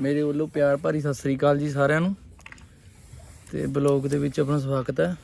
ਮੇਰੇ ਵੱਲੋਂ ਪਿਆਰ ਭਰੀ ਸਤਿ ਸ੍ਰੀ ਅਕਾਲ ਜੀ ਸਾਰਿਆਂ ਨੂੰ। ਤੇ ਬਲੌਗ ਦੇ ਵਿੱਚ ਆਪਣਾ ਸਵਾਗਤ ਹੈ।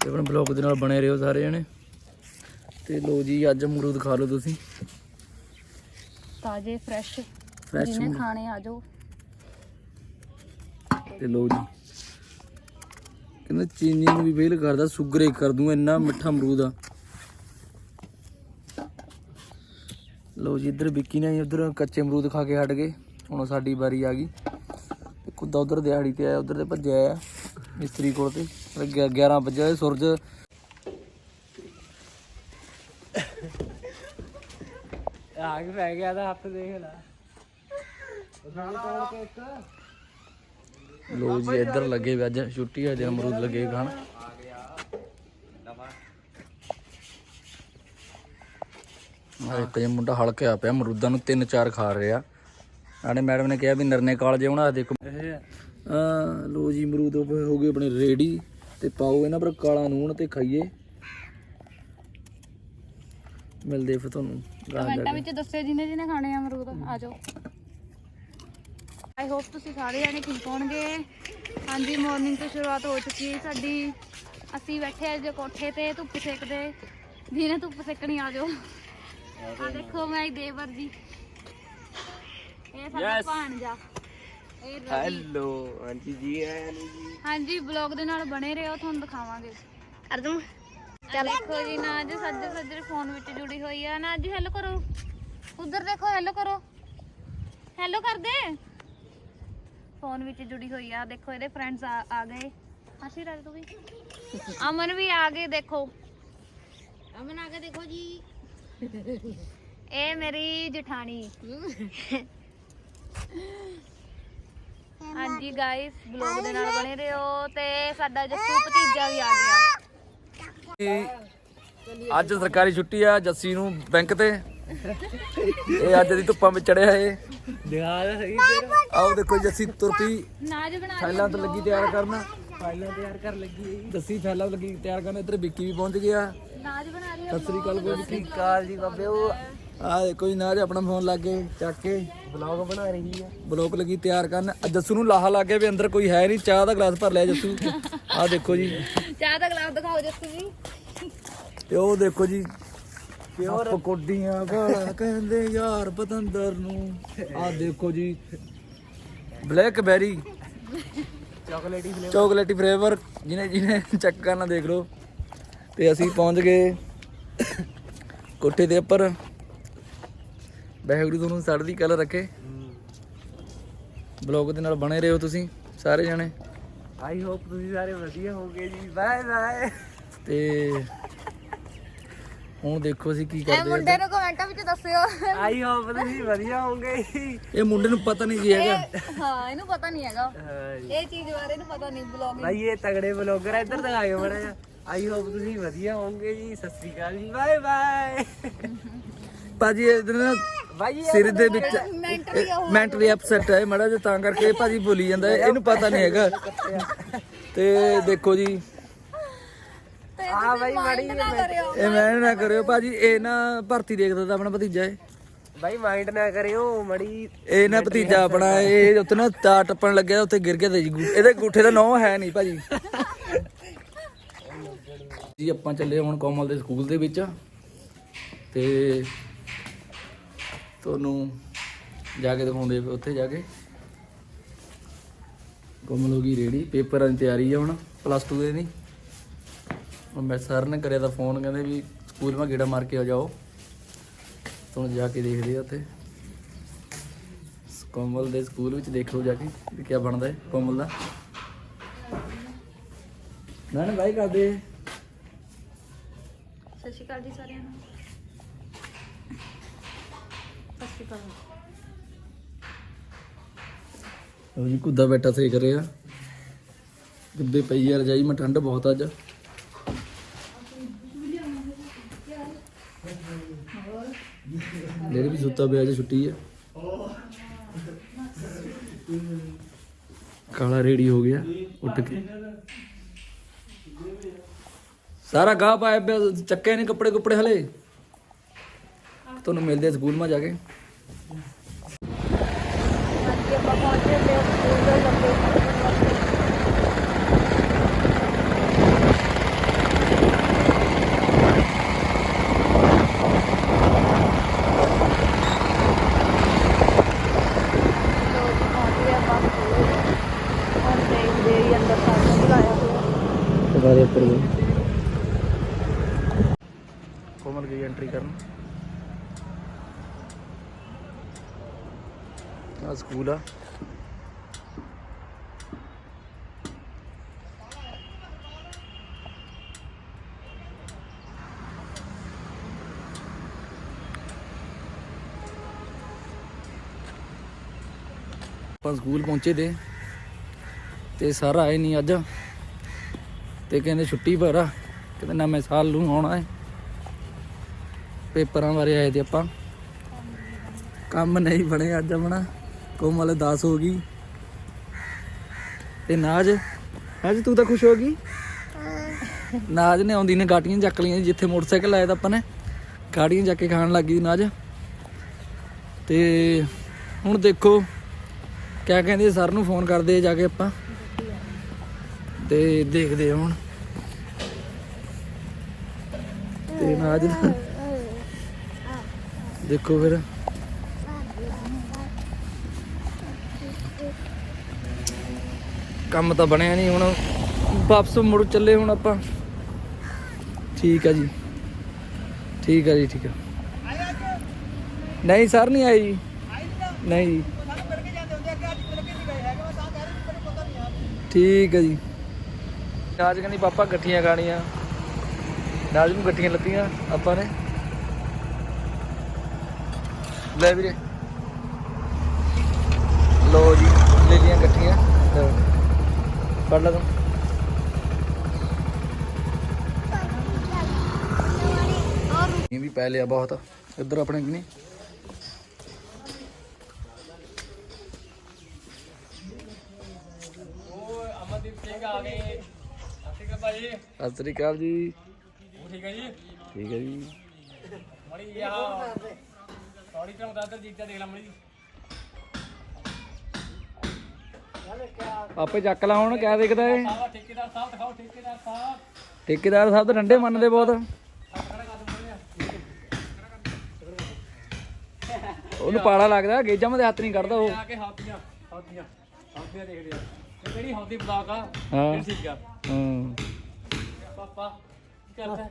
ਤੇ ਆਪਣੇ ਬਲੌਗ ਦੇ ਨਾਲ ਬਣੇ ਰਹੋ ਸਾਰੇ ਜਣੇ। ਤੇ ਲੋ ਜੀ ਅੱਜ ਅਮਰੂਦ ਖਾ ਲਓ ਤੁਸੀਂ। ਤਾਜ਼ੇ ਫਰੈਸ਼ ਫਰੈਸ਼ ਜਿਹਨੇ ਖਾਣੇ ਆ ਜਾਓ। ਤੇ ਲੋ ਜੀ। ਕਹਿੰਦਾ ਚੀਨੀ ਨੂੰ ਵੀ ਫੇਲ ਕਰਦਾ ਸ਼ੂਗਰ ਹੀ ਕਰ ਦੂੰਗਾ ਇੰਨਾ ਮਿੱਠਾ ਅਮਰੂਦ ਆ। ਲੋ ਜੀ ਇੱਧਰ ਵਿੱਕੀ ਨੇ ਉਧਰ ਕੱਚੇ ਅਮਰੂਦ ਖਾ ਕੇ ਹਟ ਗਏ। ਹੁਣ ਸਾਡੀ ਵਾਰੀ ਆ ਗਈ। ਕੁੱਦਾ ਉਧਰ ਦਿਹਾੜੀ ਤੇ ਆਇਆ ਉਧਰ ਤੇ ਭੱਜਿਆ ਆ ਮਿਸਤਰੀ ਕੋਲ ਤੇ। 11 ਵਜੇ ਸੂਰਜ। ਆਗ ਪੈ ਗਿਆ ਤਾਂ ਹੱਥ ਦੇਖ ਲੈ। ਲੋ ਜੀ ਇੱਧਰ ਲੱਗੇ ਵੇ ਅੱਜ ਛੁੱਟੀ ਹੈ ਜੇ ਅਮਰੂਦ ਲੱਗੇ ਖਾਣ। ਆ ਇੱਕ ਜਿਹਾ ਮੁੰਡਾ ਹਲਕਿਆ ਪਿਆ ਅਮਰੂਦਾਂ ਨੂੰ ਤਿੰਨ ਚਾਰ ਖਾ ਰਿਹਾ। ਆਣੇ ਮੈਡਮ ਨੇ ਕਿਹਾ ਵੀ ਨਰਨੇ ਕਾਲਜ ਆਉਣਾ ਦੇਖੋ ਆ। ਲੋ ਜੀ ਅਮਰੂਦ ਹੋ ਗਏ ਆਪਣੇ ਰੇੜੀ ਤੇ ਪਾਓ ਇਹਨਾਂ ਪਰ ਕਾਲਾ ਨੂਣ ਤੇ ਖਾਈਏ। ਮਿਲਦੇ ਫਿਰ ਤੁਹਾਨੂੰ। ਕਮੈਂਟਾਂ ਕੇ ਵਿੱਚ ਦੱਸਿਓ ਜਿਹਨੇ ਜਿਹਨੇ ਖਾਣੇ ਆ ਅਮਰੂਦ। ਆ ਜਾਓ। ਆਈ ਹੋਪ ਤੁਸੀਂ ਸਾਰੇ ਜਾਣੇ ਠੀਕ ਹੋਣਗੇ। ਹਾਂਜੀ ਮਾਰਨਿੰਗ ਤੋਂ ਸ਼ੁਰੂਆਤ ਹੋ ਚੁੱਕੀ ਹੈ ਸਾਡੀ। ਅਸੀਂ ਬੈਠੇ ਅੱਜ ਕੋਠੇ ਤੇ ਧੁੱਪ ਸੇਕਦੇ। ਜਿਹਨੇ ਧੁੱਪ ਸੇਕਣੀ ਆ ਜਾਓ। ਆ ਦੇਖੋ ਮੈਂ ਦੇਵਰ ਜੀ। ਇਹ ਸਾਡਾ ਭਾਣਜਾ। ਇਹ ਰਵੀ। ਹੈਲੋ ਹਾਂਜੀ ਜੀ ਆਇਆਂ ਨੂੰ ਜੀ। ਹਾਂਜੀ ਬਲੌਗ ਦੇ ਨਾਲ ਬਣੇ ਰਹੋ ਤੁਹਾਨੂੰ ਦਿਖਾਵਾਂਗੇ। ਅਰਦਮ ਚੱਲ ਦੇਖੋ ਜੀ ਨਾ ਅੱਜ ਸੱਜੇ ਸੱਜੇ ਫੋਨ ਵਿੱਚ ਜੁੜੀ ਹੋਈ ਆ ਨਾ ਅੱਜ ਹੈਲੋ ਕਰੋ। ਉਧਰ ਦੇਖੋ ਹੈਲੋ ਕਰੋ। ਹੈਲੋ ਕਰ ਦੇ ਫੋਨ ਵਿੱਚ ਜੁੜੀ ਹੋਈ ਆ ਦੇਖੋ ਇਹਦੇ ਫਰੈਂਡਸ ਆ ਆ ਗਏ। ਅਸੀਂ ਰਾਜ ਤੂੰ ਵੀ। ਅਮਨ ਵੀ ਆ ਗਏ ਦੇਖੋ। ਅਮਨ ਆ ਕੇ ਦੇਖੋ ਜੀ। ਇਹ ਮੇਰੀ ਜਠਾਣੀ। ਹਾਂਜੀ ਗਾਇਸ ਬਲੌਗ ਦੇ ਨਾਲ ਬਣੇ ਰਹੋ ਤੇ ਸਾਡਾ ਜੱਸੂ ਭਤੀਜਾ ਵੀ ਆ ਗਿਆ। ਅੱਜ ਸਰਕਾਰੀ ਛੁੱਟੀ ਆ ਜੱਸੀ ਨੂੰ ਬੈਂਕ ਤੇ। ਇਹ ਅੱਜ ਦੀ ਧੁੱਪਾਂ ਵਿੱਚ ਚੜਿਆ ਏ ਦਿਖਾ ਦੇ ਸਹੀ ਤੇਰਾ ਆਓ ਦੇਖੋ ਜੱਸੀ ਤੁਰ ਪਈ। ਨਾਜ ਬਣਾ ਫਾਈਲਾਂ ਤੋਂ ਲੱਗੀ ਤਿਆਰ ਕਰਨ। ਫਾਈਲਾਂ ਤਿਆਰ ਕਰ ਲੱਗੀ ਜੱਸੀ ਫਾਈਲਾਂ ਤੋਂ ਲੱਗੀ ਤਿਆਰ ਕਰਨ ਇੱਧਰ ਵਿੱਕੀ ਵੀ ਪਹੁੰਚ ਗਿਆ। ਨਾਜ ਬਣਾ ਰਹੀ ਸਤਿ ਸ੍ਰੀ ਅਕਾਲ ਬੋਲ ਸ੍ਰੀ ਅਕਾਲ ਜੀ ਬਾਬੇ। ਉਹ ਆ ਦੇਖੋ ਜੀ ਨਾਜ ਆਪਣਾ ਫੋਨ ਲਾ ਕੇ ਚੱਕ ਕੇ। ਬਲੌਗ ਬਣਾ ਰਹੀ ਹੈ। ਬਲੋਕ ਲੱਗੀ ਤਿਆਰ ਕਰਨ। ਆ ਜੱਸੂ ਨੂੰ ਲਾਹਾ ਲੱਗ ਗਿਆ ਵੀ ਅੰਦਰ ਕੋਈ ਹੈ ਨਹੀਂ। ਚਾਹ ਦਾ ਗਲਾਸ ਭਰ ਲਿਆ ਜੱਸੂ। ਆ ਦੇਖੋ ਜੀ। ਚਾਹ ਦਾ ਗਲਾਸ ਦਿਖਾਓ ਜੱਸੂ ਜੀ। ਤੇ ਉਹ ਦੇਖੋ ਜੀ ਪਿਓਰ। ਕੋਡੀਆਂ ਵਾਲਾ ਕਹਿੰਦੇ ਯਾਰ ਪਤੰਦਰ ਨੂੰ। ਆ ਦੇਖੋ ਜੀ। Blackberry chocolatey flavour chocolatey flavour. ਜਿਹਨੇ ਜਿਹਨੇ ਚੈੱਕ ਕਰਨਾ ਦੇਖ ਲਓ। ਤੇ ਅਸੀਂ ਪਹੁੰਚ ਗਏ ਕੋਠੇ ਦੇ ਉੱਪਰ। ਵਾਹਿਗੁਰੂ ਤੁਹਾਨੂੰ ਸੜਦੀ ਕਲ ਰੱਖੇ। ਬਲੌਗ ਦੇ ਨਾਲ ਬਣੇ ਰਹੋ ਤੁਸੀਂ ਸਾਰੇ ਜਣੇ। ਆਈ ਹੋਪ ਤੁਸੀਂ ਸਾਰੇ ਵਧੀਆ ਹੋਗੇ ਜੀ। ਬਾਏ ਬਾਏ ਤੇ ਹੁਣ ਦੇਖੋ ਅਸੀਂ ਕੀ ਇਹ ਕਰਦੇ ਆ ਮੁੰਡੇ ਨੂੰ ਕਮੈਂਟਾਂ ਵਿੱਚ ਦੱਸਿਓ। ਆਈ ਹੋਪ ਤੁਸੀਂ ਵਧੀਆ ਹੋਗੇ ਜੀ। ਇਹ ਮੁੰਡੇ ਨੂੰ ਪਤਾ ਨਹੀਂ ਕੀ ਹੈਗਾ। ਹਾਂ ਇਹਨੂੰ ਪਤਾ ਨਹੀਂ ਹੈਗਾ। ਹਾਂ ਜੀ। ਇਹ ਚੀਜ਼ ਬਾਰੇ ਇਹਨੂੰ ਪਤਾ ਨਹੀਂ ਬਲੌਗ ਭਾਈ ਇਹ ਤਗੜੇ ਬਲੌਗਰ ਆ ਇੱਧਰ ਦਿਖਾਇਓ ਮੜਾ ਜਾ ਆਈ ਹੋਪ ਤੁਸੀਂ ਵਧੀਆ ਹੋਗੇ ਜੀ। ਸਤਿ ਸ੍ਰੀ ਅਕਾਲ ਜੀ। ਬਾਏ ਬਾਏ ਭਾਜੀ ਇਹਦੇ ਨਾ ਭਾਈ ਸਿਰ ਦੇ ਵਿੱਚ ਮੈਂਟਲੀ ਅਪਸੈਟ ਹੈ ਮੜਾ ਜਿਹਾ ਤਾਂ ਕਰਕੇ ਇਹ ਭਾਜੀ ਭੁੱਲੀ ਜਾਂਦਾ ਹੈ, ਇਹਨੂੰ ਪਤਾ ਨਹੀਂ ਹੈਗਾ। ਤੇ ਦੇਖੋ ਜੀ। ਆ ਬਾਈ ਮਾੜੀ ਇਹ ਮੈਂ ਨਾ ਕਰਿਓ ਭਾਜੀ ਇਹ ਨਾ ਭਰਤੀ ਦੇਖਦਾ ਤਾਂ ਆਪਣਾ ਭਤੀਜਾ ਹੈ। ਭਾਈ ਮਾਈਂਡ ਨਾ ਕਰਿਓ ਮੜੀ ਇਹ ਨਾ ਭਤੀਜਾ ਆਪਣਾ ਇਹ ਉੱਥੇ ਨਾ ਤਾ ਟੱਪਣ ਲੱਗਿਆ ਉੱਥੇ ਗਿਰ ਗਿਆ ਤੇ ਜੀ ਗੂ- ਇਹਦੇ ਗੂਠੇ ਦਾ ਨੌ ਹੈ ਨਹੀਂ ਭਾਜੀ। ਜੀ ਆਪਾਂ ਚੱਲੇ ਹੁਣ ਕੋਮਲ ਦੇ ਸਕੂਲ ਦੇ ਵਿੱਚ। ਤੇ ਤੁਹਾਨੂੰ ਜਾ ਕੇ ਦਿਖਾਉਂਦੇ ਆ ਉੱਥੇ ਜਾ ਕੇ। ਕੋਮਲ ਹੋ ਗਈ ਰੇਡੀ ਪੇਪਰਾਂ ਦੀ ਤਿਆਰੀ ਆ ਹੁਣ ਪਲੱਸ 2 ਦੇ ਨਹੀਂ ਹੁਣ ਮੈਂ ਸਰ ਨੇ ਕਰਿਆ ਤਾਂ ਫੋਨ ਕਹਿੰਦੇ ਵੀ ਸਕੂਲ ਮਾ ਗੇੜਾ ਮਾਰ ਕੇ ਆ ਜਾਓ। ਤੁਹਾਨੂੰ ਜਾ ਕੇ ਦੇਖਦੇ ਆ ਉੱਥੇ। ਕੋਮਲ ਦੇ ਸਕੂਲ ਵਿੱਚ ਦੇਖੋ ਜਾ ਕੇ ਵੀ ਕੀ ਬਣਦਾ ਹੈ, ਕੋਮਲ ਦਾ। ਨਾ ਨਾ ਬਾਈ ਕਰਦੇ। ਸਤਿ ਸ਼੍ਰੀ ਅਕਾਲ ਜੀ ਸਾਰਿਆਂ ਨੂੰ ਸਤਿ ਸ਼੍ਰੀ ਅਕਾਲ ਉਹ ਜੀ, ਕੁੱਦਾ ਬੈਠਾ ਸੇਕ ਰਿਹਾ। ਗੱਬੇ ਪਈ ਯਾਰ ਜਾਈ ਮੈਂ ਠੰਡ ਬਹੁਤ ਅੱਜ। ਡੇਰੇ ਵੀ ਸੁੱਤਾ ਪਿਆ, ਅੱਜ ਛੁੱਟੀ ਹੈ ਕਾਲਾ ਰੇੜੀ ਹੋ ਗਿਆ, ਉੱਠ ਕੇ। ਸਾਰਾ ਗਾਹ ਪਾਇਆ ਪਿਆ, ਚੱਕੇ ਨੇ ਕੱਪੜੇ ਕੁੱਪੜੇ ਹਲੇ। ਤੁਹਾਨੂੰ ਮਿਲਦੇ ਆ ਸਕੂਲ, ਮਾ ਜਾ ਕੇ। ਆਪਾਂ ਪਹੁੰਚੇ ਤੇ ਸਕੂਲ ਦੇ ਲੱਗੇ ਲੋਕ ਪਹੁੰਚ ਗਏ ਆਪਾਂ ਸਕੂਲ ਹੁਣ ਦੇਖਦੇ ਹੀ ਅੰਦਰ ਸਾਡਾ ਬੁਲਾਇਆ ਹੋਇਆ ਦੁਬਾਰੇ ਉੱਪਰ ਗਏ ਕੋਮਲ ਗਈ ਐਂਟਰੀ ਕਰਨ ਆ ਸਕੂਲ ਆ। ਆਪਾਂ ਸਕੂਲ ਪਹੁੰਚੇ ਤੇ ਤੇ ਸਰ ਆਏ ਨਹੀਂ ਅੱਜ। ਤੇ ਕਹਿੰਦੇ ਛੁੱਟੀ ਪਰ ਆ। ਕਹਿੰਦੇ ਨਵੇਂ ਸਾਲ ਨੂੰ ਆਉਣਾ ਹੈ। ਪੇਪਰਾਂ ਬਾਰੇ ਆਏ ਤੇ ਆਪਾਂ। ਕੰਮ ਨਹੀਂ ਬਣੇ ਅੱਜ ਆਪਣਾ। ਕੋਮਲ 10 ਹੋ ਗਈ। ਤੇ ਨਾਜ ਅੱਜ ਤੂੰ ਤਾਂ ਖੁਸ਼ ਹੋ ਗਈ? ਨਾਜ ਨੇ ਆਉਂਦੀ ਨੇ ਗਾਟੀਆਂ ਚੱਕ ਲਈਆਂ ਜਿੱਥੇ ਮੋਟਰਸਾਈਕਲ ਲਾਇਆ ਤਾਂ ਆਪਾਂ ਨੇ ਗਾੜੀਆਂ ਚੱਕ ਕੇ ਖਾਣ ਲੱਗੀ ਨਾਜ। ਤੇ ਹੁਣ ਦੇਖੋ, ਕਿਆ ਕਹਿੰਦੇ, ਸਰ ਨੂੰ ਫੋਨ ਕਰਦੇ ਜਾ ਕੇ ਆਪਾਂ। ਤੇ ਦੇਖਦੇ ਹਾਂ ਹੁਣ। ਤੇ ਨਾਜ, ਦੇਖੋ ਫਿਰ। ਕੰਮ ਤਾਂ ਬਣਿਆ ਨਹੀਂ ਹੁਣ। ਵਾਪਸ ਮੁੜ ਚੱਲੇ ਹੁਣ ਆਪਾਂ। ਠੀਕ ਆ ਜੀ। ਠੀਕ ਆ ਜੀ, ਠੀਕ ਆ। ਨਹੀਂ, ਸਰ ਨਹੀਂ ਆਏ ਜੀ। ਨਹੀਂ ਜੀ। ਠੀਕ ਹੈ ਜੀ। ਨਾਜ ਕਹਿੰਦੀ, ਪਾਪਾ, ਗੱਠੀਆਂ ਖਾਣੀਆਂ। ਨਾਜ ਨੂੰ ਗੱਠੀਆਂ ਲੱਤੀਆਂ ਆਪਾਂ ਨੇ। ਲੈ ਵੀਰੇ। ਲੋ ਜੀ, ਲੈ ਲੀਆਂ ਗੱਠੀਆਂ। ਲਓ। ਤੂੰ ਇਹ ਵੀ ਪੈ ਲਿਆ ਬਹੁਤ ਇੱਧਰ ਆਪਣੇ ਕਿ ਨਹੀਂ ਅਮਨਦੀਪ ਸਿੰਘ ਆ ਗਏ ਸਤਿ ਸ਼੍ਰੀ ਅਕਾਲ ਭਾਜੀ ਸਤਿ ਸ੍ਰੀ ਅਕਾਲ ਆਪੇ ਚੱਕ ਲਾ ਹੁਣ ਕਿਆ ਦੇਖਦਾ ਏ? ਠੇਕੇਦਾਰ ਸਾਹਿਬ ਦਿਖਾਓ ਠੇਕੇਦਾਰ ਸਾਹਿਬ। ਠੇਕੇਦਾਰ ਸਾਹਿਬ ਤਾਂ ਮੰਨਦੇ ਬਹੁਤ। ਉਹਨੂੰ ਪਾਲਾ ਲੱਗਦਾ ਗੇਜਾਂ ਮੇ ਹੱਥ ਨਹੀਂ ਕੱਢਦਾ ਉਹ। ਆ ਕੇ ਹਾਥੀਆਂ ਹਾਥੀਆਂ ਹਾਥੀਆਂ ਦੇਖਦੇ ਆ। ਇਹ ਕਿਹੜੀ ਹਾਥੀ ਬਲਾਕ ਆ? ਹਾਂ। ਇਹ ਠੀਕ ਆ। ਹਾਂ। ਪਾਪਾ ਕੀ ਕਰਦਾ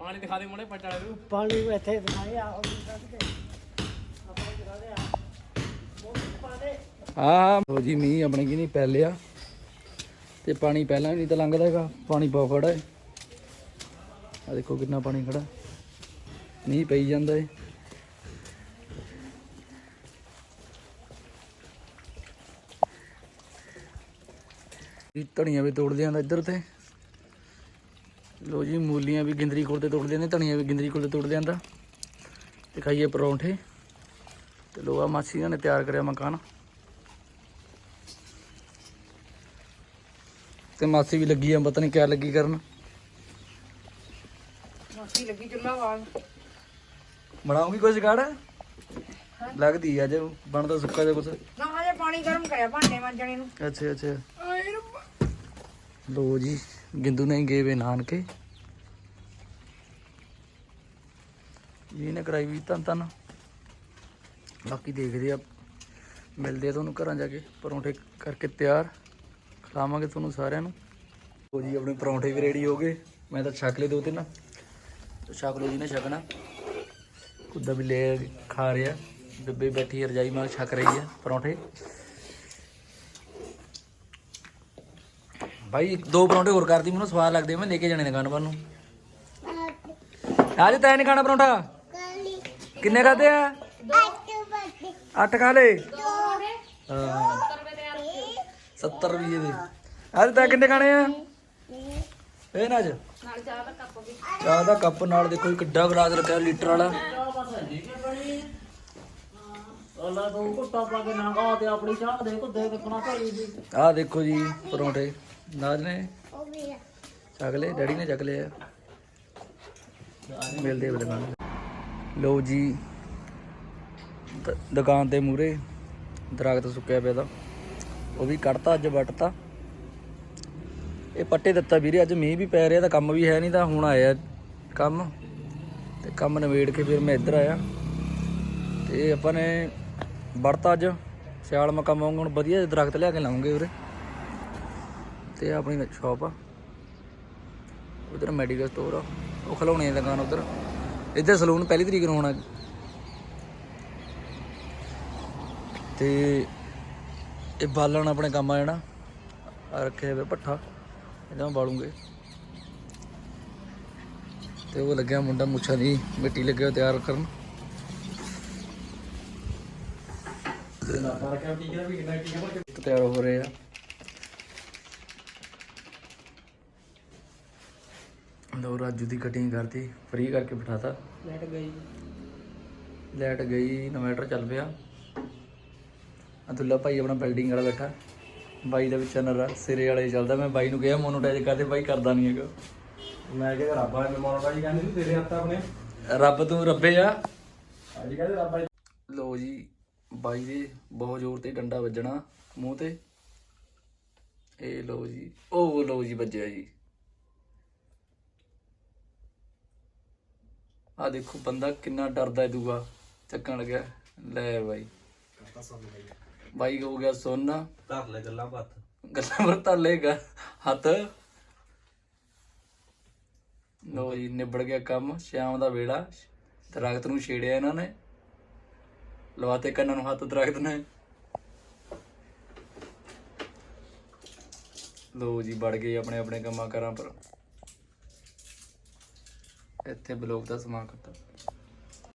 ਪਾਣੀ ਦਿਖਾ ਦੇ ਮੋੜੇ ਪਟਾਲੇ ਨੂੰ। ਪਾਣੀ ਇੱਥੇ ਦਿਖਾਇਆ ਹਾਂ ਜੀ, ਮੀਂਹ ਆਪਣੇ ਕੀ ਨਹੀਂ ਪੈ ਲਿਆ। ਤੇ ਪਾਣੀ ਪਹਿਲਾਂ ਵੀ ਨਹੀਂ ਤਾਂ ਲੰਘਦਾ ਹੈਗਾ, ਪਾਣੀ ਬਹੁਤ ਖੜਾ ਹੈ। ਆ ਦੇਖੋ ਕਿੰਨਾ ਪਾਣੀ ਖੜਾ। ਮੀਂਹ ਪਈ ਜਾਂਦਾ ਏ। ਜੀ ਧਣੀਆਂ ਵੀ ਤੋੜਦੇ ਆਂ ਇੱਧਰ ਤੇ। ਲੋ ਜੀ, ਮੂਲੀਆਂ ਵੀ ਗਿੰਦਰੀ ਕੋਲ ਤੇ ਤੋੜਦੇ ਨੇ ਧਣੀਆਂ ਵੀ ਗਿੰਦਰੀ ਕੋਲ ਤੇ ਤੋੜਦੇ ਆਂ ਤੇ ਖਾਈਏ ਪਰੌਂਠੇ। ਤੇ ਲੋ ਆ ਮਾਸੀ ਨੇ ਤਿਆਰ ਕਰਿਆ ਮਕਾਨ। ਤੇ ਮਾਸੀ ਵੀ ਲੱਗੀ ਆ ਪਤਾ ਨਹੀਂ ਕਿਆ ਲੱਗੀ ਕਰਨ। ਮਾਸੀ ਲੱਗੀ ਚੁੱਲਾ ਵਾਂਗ ਬਣਾਉਂਗੀ ਕੁਝ ਗਾੜ? ਲੱਗਦੀ ਆ, ਅੱਜ ਬਣਦਾ ਸੁੱਕਾ ਜਿਹਾ ਕੁਛ। ਨਾ ਹਜੇ ਪਾਣੀ ਗਰਮ ਕਰਿਆ ਭਾਂਡੇ ਮਾਂਜਣੇ ਨੂੰ। ਅੱਛਾ ਅੱਛਾ। ਲੋ ਜੀ ਗਿੰਦੂ ਨਹੀਂ ਗਏ ਵੇ ਨਾਨਕੇ। ਜੀ ਨੇ ਕਰਾਈ ਵੀ ਤਾਂ ਤਾਂ ਬਾਕੀ ਦੇਖਦੇ ਆ ਮਿਲਦੇ ਆ ਤੁਹਾਨੂੰ ਘਰਾਂ ਜਾ ਕੇ ਪਰੌਂਠੇ ਕਰਕੇ ਤਿਆਰ। ਖਿਲਾਵਾਂਗੇ ਤੁਹਾਨੂੰ ਸਾਰਿਆਂ ਨੂੰ। ਲੋ ਜੀ ਆਪਣੇ ਪਰੌਂਠੇ ਵੀ ਰੈਡੀ ਹੋ ਗਏ। ਮੈਂ ਤਾਂ ਛਕ ਲਏ ਦੋ ਤਿੰਨ। ਛਕ ਲਓ ਜੀ ਨੇ ਛਕਣਾ। ਕੁੱਦਾ ਵੀ ਲੈ ਖਾ ਰਿਹਾ। ਬੇਬੇ ਬੈਠੀ ਹੈ ਰਜਾਈ ਮਾਂ ਛਕ ਰਹੀ ਹੈ ਪਰੌਂਠੇ। ਭਾਈ ਦੋ ਪਰੌਂਠੇ ਹੋਰ ਕਰਦੀ ਮੈਨੂੰ ਸਵਾਦ ਲੱਗਦੇ ਮੈਂ ਲੈ ਕੇ ਜਾਣੇ ਨੇ ਦੁਕਾਨ ਪਰ ਨੂੰ। ਅੱਜ ਤੈਂ ਨਹੀਂ ਖਾਣਾ ਪਰੌਂਠਾ? ਕਿੰਨੇ ਖਾਦੇ ਆ? ਅੱਠ ਖਾ ਲੇ ਹਾਂ। 70 ਰੁਪਏ ਦੇ। ਅੱਜ ਤੈਂ ਕਿੰਨੇ ਖਾਣੇ ਆ? ਇਹ ਨਾ ਅੱਜ। ਨਾਲ ਚਾਹ ਦਾ ਕੱਪ ਵੀ। ਚਾਹ ਦਾ ਕੱਪ ਨਾਲ ਦੇਖੋ ਜੀ ਕਿੱਡਾ ਗਲਾਸ ਰੱਖਿਆ ਲੀਟਰ ਵਾਲਾ। ਅੱਲਾ ਤੋਂ ਕੁੱਤਾ ਪਾ ਕੇ ਨਾਗਾ ਤੇ ਆਪਣੀ ਚਾਹ ਦੇ ਕੁੱਦੇ ਦੇਖਣਾ ਭਾਈ ਜੀ ਆਹ ਦੇਖੋ ਜੀ ਪਰੌਂਠੇ। ਨਾਜ ਨੇ? ਚੱਕ ਲਏ। ਡੈਡੀ ਨੇ ਚੱਕ ਲਿਆ ਮਿਲਦੇ ਆ ਦੁਕਾਨ ਲਓ ਜੀ। ਦ- ਦੁਕਾਨ ਦੇ ਮੂਰੇ ਦਰਖਤ ਸੁੱਕਿਆ ਪਿਆ ਤਾਂ। ਉਹ ਵੀ ਕੱਢਤਾ ਅੱਜ ਵੱਟਤਾ। ਇਹ ਪੱਟੇ ਦਿੱਤਾ ਵੀਰੇ, ਅੱਜ ਮੀਂਹ ਵੀ ਪੈ ਰਿਹਾ ਤਾਂ ਕੰਮ ਵੀ ਹੈ ਨਹੀਂ ਤਾਂ ਹੁਣ ਆਇਆ ਕੰਮ। ਤੇ ਕੰਮ ਨਵੇੜ ਕੇ ਫਿਰ ਮੈਂ ਇੱਧਰ ਆਇਆ। ਤੇ ਆਪਾਂ ਨੇ ਵੜਤਾ ਅੱਜ, ਸਿਆਲ ਮੈਂ ਕੰਮ ਹੁਣ ਵਧੀਆ ਜਿਹੇ ਦਰਖਤ ਲਿਆ ਕੇ ਲਾਉਂਗੇ ਉਰੇ ਤੇ ਆਪਣੀ ਸ਼ਾਪ ਆ। ਉਧਰ ਮੈਡੀਕਲ ਸਟੋਰ ਆ। ਉਹ ਖਲਾਉਣੇ ਦੀ ਦੁਕਾਨ ਉਧਰ। ਇੱਧਰ ਸਲੂਨ ਪਹਿਲੀ ਤਰੀਕ ਨੂੰ ਹੋਣਾ। ਤੇ ਇਹ ਬਾਲਣ ਆਪਣੇ ਕੰਮ ਆ ਜਾਣਾ ਆ ਰੱਖਿਆ ਹੋਇਆ ਪੱਠਾ ਇਹਦਾ ਮੈਂ ਬਾਲੂਗੇ। ਤੇ ਉਹ ਲੱਗਿਆ ਮੁੰਡਾ ਮੁੱਛਾਂ ਦੀ ਮਿੱਟੀ ਲੱਗਿਆ ਤਿਆਰ ਕਰਨ। ਤਿਆਰ ਹੋ ਰਹੇ ਆ। ਲੋ ਰਾਜੂ ਦੀ ਕਟਿੰਗ ਕਰਤੀ ਫ੍ਰੀ ਕਰਕੇ ਬਿਠਾਤਾ। ਲੈਟ ਗਈ। ਲਾਈਟ ਗਈ ਇਨਵਰਟਰ ਚੱਲ ਪਿਆ। ਅਦੁੱਲਾ ਭਾਈ ਆਪਣਾ ਬਿਲਡਿੰਗ ਵਾਲਾ ਬੈਠਾ। ਬਾਈ ਦਾ ਵੀ ਚੈਨਲ ਆ ਸਿਰੇ ਵਾਲੇ ਚੱਲਦਾ। ਮੈਂ ਬਾਈ ਨੂੰ ਕਿਹਾ ਮੋਨੋਟਾਈਜ਼ ਕਰਦੇ ਬਾਈ ਕਰਦਾ ਨਹੀਂ ਹੈਗਾ। ਮੈਂ ਕਿਹਾ ਰੱਬਾ ਨੇ ਮੋਨੋਟਾਈਜ਼ ਕਹਿੰਦੇ ਸੀ ਤੇਰੇ ਹੱਥ ਆਪਣੇ। ਰੱਬ ਤੂੰ ਰੱਬੇ ਆ। ਅੱਜ ਕਹਿੰਦੇ ਰੱਬਾ ਲੋ ਜੀ। ਬਾਈ ਦੇ ਬਹੁਤ ਜ਼ੋਰ ਤੇ ਡੰਡਾ ਵੱਜਣਾ ਮੂੰਹ ਤੇ। ਇਹ ਲੋ ਜੀ ਉਹ ਲੋ ਜੀ ਵੱਜਿਆ ਜੀ। ਆ ਦੇਖੋ ਬੰਦਾ ਕਿੰਨਾ ਡਰਦਾ ਦੂਆ। ਚੱਕਣ ਲੱਗਿਆ। ਲੈ ਬਾਈ। ਬਾਈ ਹੋ ਗਿਆ ਸੁੰਨ। ਧਰ ਲੈ ਗੱਲਾਂ ਬਾਤ। ਗੱਲਾਂ ਪਰ ਤਾਂ ਲੇਗਾ ਹੱਥ। ਲੋ ਜੀ ਨਿਬੜ ਗਿਆ ਕੰਮ ਸ਼ਾਮ ਦਾ ਵੇਲਾ। ਦਰਖਤ ਨੂੰ ਛੇੜਿਆ ਇਹਨਾਂ ਨੇ। ਲਵਾਤੇ ਕੰਨਾਂ ਨੂੰ ਹੱਥ ਦਰਖਤ ਨੇ। ਲੋ ਜੀ ਵੜ ਗਏ ਆਪਣੇ ਆਪਣੇ ਕੰਮਾਂ ਕਾਰਾਂ ਪਰ। ਇੱਥੇ ਬਲੌਗ ਦਾ ਸਮਾਂ ਖਤਮ।